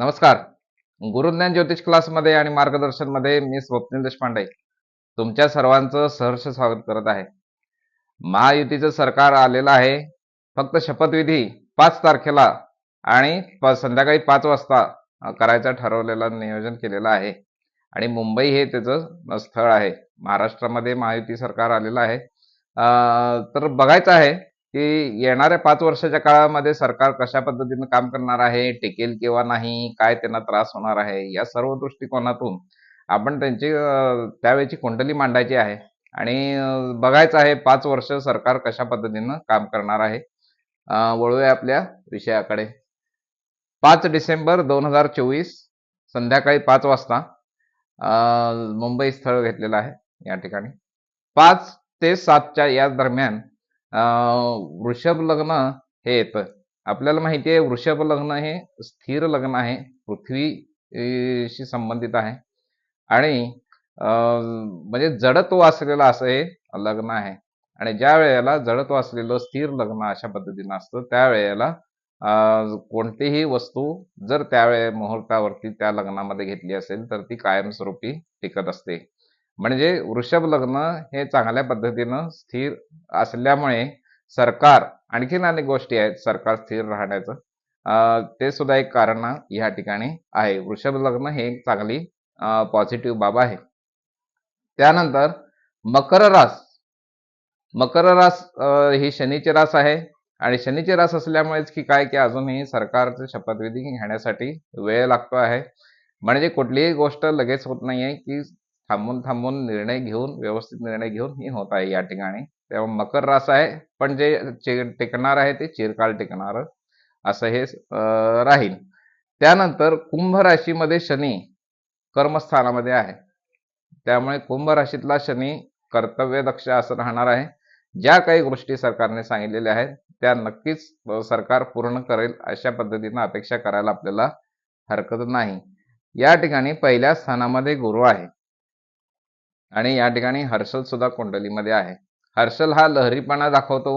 नमस्कार. गुरुज्ञान ज्योतिष क्लासमध्ये आणि मार्गदर्शनमध्ये मी स्वप्नील देशपांडे. तुमच्या सर्वांचं सहर्ष स्वागत करत आहे. महायुतीचं सरकार आलेलं आहे. फक्त शपथविधी पाच तारखेला आणि प- संध्याकाळी पाच वाजता करायचं ठरवलेलं नियोजन केलेलं आहे. आणि मुंबई हे त्याचं स्थळ आहे. महाराष्ट्रामध्ये महायुती सरकार आलेलं आहे. तर बघायचं आहे. की येणाऱ्या पाच वर्षाच्या काळामध्ये सरकार कशा पद्धतीनं काम करणार आहे टिकेल किंवा नाही काय त्यांना त्रास होणार आहे या सर्व दृष्टिकोनातून आपण त्यांची अ, त्यावेळची कुंडली मांडायची आहे. आणि अ, बघायचं आहे पाच वर्ष सरकार कशा पद्धतीनं काम करणार आहे. अ, वळूया आपल्या विषयाकडे. पाच डिसेंबर दोन हजार चोवीस संध्याकाळी पाच वाजता अ, मुंबई स्थळ घेतलेलं आहे या ठिकाणी. पाच ते सातच्या या दरम्यान वृषभ लग्न हे येतं. आपल्याला माहिती आहे वृषभ लग्न हे स्थिर लग्न आहे पृथ्वीशी संबंधित आहे. आणि अं, म्हणजे जडत्व असलेलं असं हे लग्न आहे. आणि ज्या वेळेला जडत्व असलेलं स्थिर लग्न अशा पद्धतीनं असतं त्यावेळेला कोणतीही वस्तू जर त्यावेळे मुहूर्तावरती त्या लग्नामध्ये घेतली असेल तर ती कायमस्वरूपी टिकत असते. म्हणजे वृषभ लग्न हे चांगल्या पद्धतीनं स्थिर असल्यामुळे सरकार आणखीन अनेक गोष्टी आहेत सरकार स्थिर राहण्याचं. ते सुद्धा एक कारण या ठिकाणी आहे. वृषभ लग्न हे एक चांगली पॉझिटिव्ह बाब आहे. त्यानंतर मकर रास. मकर रास ही शनीची रास आहे आणि शनीची रास असल्यामुळेच की काय की अजूनही सरकारचे शपथविधी घेण्यासाठी वेळ लागतो आहे. म्हणजे कुठलीही गोष्ट लगेच होत नाहीये की थांबून थांबून निर्णय घेऊन व्यवस्थित निर्णय घेऊन ही होत आहे या ठिकाणी. तेव्हा मकर रास आहे पण जे चे- टिकणार आहे ते चिरकाल टिकणार असं हे राहील. त्यानंतर कुंभ राशीमध्ये शनी कर्मस्थानामध्ये आहे. त्यामुळे कुंभ राशीतला शनी कर्तव्य दक्ष असं राहणार आहे. ज्या काही गोष्टी सरकारने सांगितलेल्या आहेत त्या नक्कीच सरकार पूर्ण करेल अशा पद्धतीनं अपेक्षा करायला आपल्याला हरकत नाही. या ठिकाणी पहिल्या स्थानामध्ये गुरु आहे. आणि या ठिकाणी हर्षल सुद्धा कुंडलीमध्ये आहे. हर्षल हा लहरीपणा दाखवतो.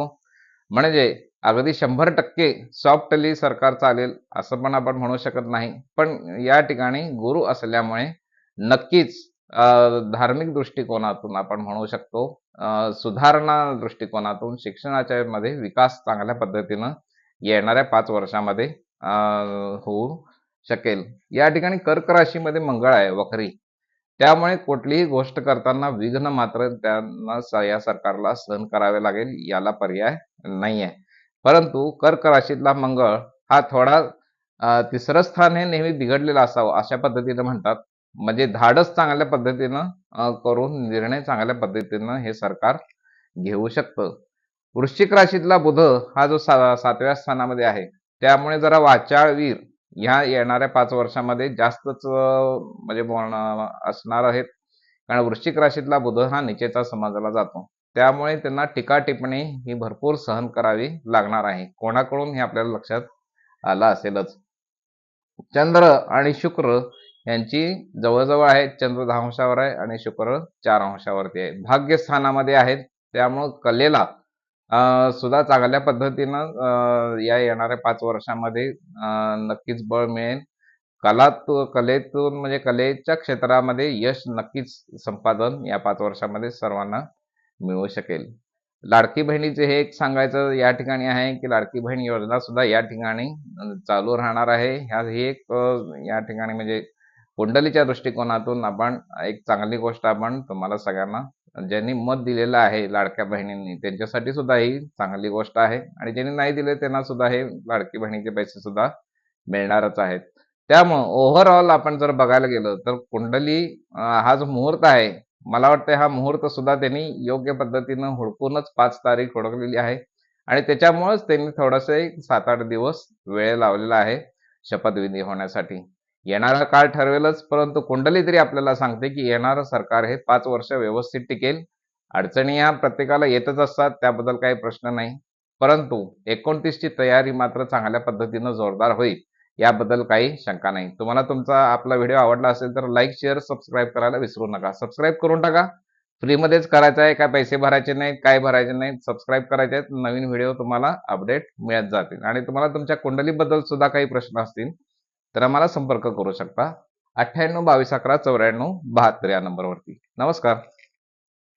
म्हणजे अगदी शंभर टक्के सॉफ्टली सरकार चालेल असं पण आपण म्हणू शकत नाही. पण या ठिकाणी गुरु असल्यामुळे नक्कीच धार्मिक दृष्टिकोनातून आपण म्हणू शकतो सुधारणा दृष्टिकोनातून शिक्षणाच्या मध्ये विकास चांगल्या पद्धतीनं येणाऱ्या पाच वर्षामध्ये होऊ शकेल. या ठिकाणी कर्क राशीमध्ये मंगळ आहे वखरी त्यामुळे कुठलीही गोष्ट करताना विघ्न मात्र त्यांना या सरकारला सहन करावे लागेल याला पर्याय नाही आहे परंतु कर्क राशीतला मंगळ हा थोडा तिसरं स्थान हे नेहमी बिघडलेलं असावं अशा पद्धतीनं म्हणतात. म्हणजे धाडस चांगल्या पद्धतीनं करून निर्णय चांगल्या पद्धतीनं हे सरकार घेऊ शकतं. वृश्चिक राशीतला बुध हा जो सा- सातव्या स्थानामध्ये आहे त्यामुळे जरा वाचाळवीर ह्या येणाऱ्या पाच वर्षामध्ये जास्तच म्हणजे असणार आहेत. कारण वृश्चिक राशीतला बुध हा निचेचा समजला जातो. त्यामुळे त्यांना टीका टिप्पणी ही भरपूर सहन करावी लागणार आहे. कोणाकडून हे आपल्याला लक्षात आलं असेलच. चंद्र आणि शुक्र यांची जवळजवळ आहे चंद्र दहा अंशावर आहे आणि शुक्र चार अंशावरती आहे. भाग्यस्थानामध्ये आहेत. त्यामुळं कलेला सुद्धा चांगल्या पद्धतीनं या येणाऱ्या पाच वर्षामध्ये नक्कीच बळ मिळेल. कलात कलेतून म्हणजे कलेच्या क्षेत्रामध्ये यश नक्कीच संपादन या पाच वर्षामध्ये सर्वांना मिळू शकेल. लाडकी बहिणीचे हे एक सांगायचं या ठिकाणी आहे की लाडकी बहीण योजना सुद्धा या ठिकाणी चालू राहणार आहे. ह्या ही एक या ठिकाणी म्हणजे कुंडलीच्या दृष्टिकोनातून आपण एक चांगली गोष्ट आपण तुम्हाला सगळ्यांना ज्यांनी मत दिलेलं आहे लाडक्या बहिणींनी त्यांच्यासाठी सुद्धा ही चांगली गोष्ट आहे. आणि ज्यांनी नाही दिले त्यांना सुद्धा हे लाडकी बहिणीचे पैसे सुद्धा मिळणारच आहेत. त्यामुळं ओव्हरऑल आपण जर बघायला गेलो तर कुंडली हा जो मुहूर्त आहे मला वाटतं हा मुहूर्त सुद्धा त्यांनी योग्य पद्धतीनं हुडकूनच पाच तारीख हुडकलेली आहे. आणि त्याच्यामुळेच त्यांनी थोडंसं सात आठ दिवस वेळ लावलेला आहे शपथविधी होण्यासाठी. येणारा काळ ठरवेलच परंतु कुंडली तरी आपल्याला सांगते की येणारं सरकार हे पाच वर्ष व्यवस्थित टिकेल. अडचणी या प्रत्येकाला येतच असतात त्याबद्दल काही प्रश्न नाही. परंतु एकोणतीसची तयारी मात्र चांगल्या पद्धतीनं जोरदार होईल याबद्दल काही शंका नाही. तुम्हाला तुमचा आपला व्हिडिओ आवडला असेल तर लाईक शेअर सबस्क्राईब करायला विसरू नका. सबस्क्राईब करून टाका. फ्रीमध्येच करायचं आहे काय पैसे भरायचे नाहीत काय भरायचे नाहीत सबस्क्राईब करायचे आहेत नवीन व्हिडिओ तुम्हाला अपडेट मिळत जातील. आणि तुम्हाला तुमच्या कुंडलीबद्दल सुद्धा काही प्रश्न असतील तर आम्हाला संपर्क करू शकता. अठ्ठ्याण्णव बावीस अकरा चौऱ्याण्णव बहात्तर या नंबरवरती. नमस्कार.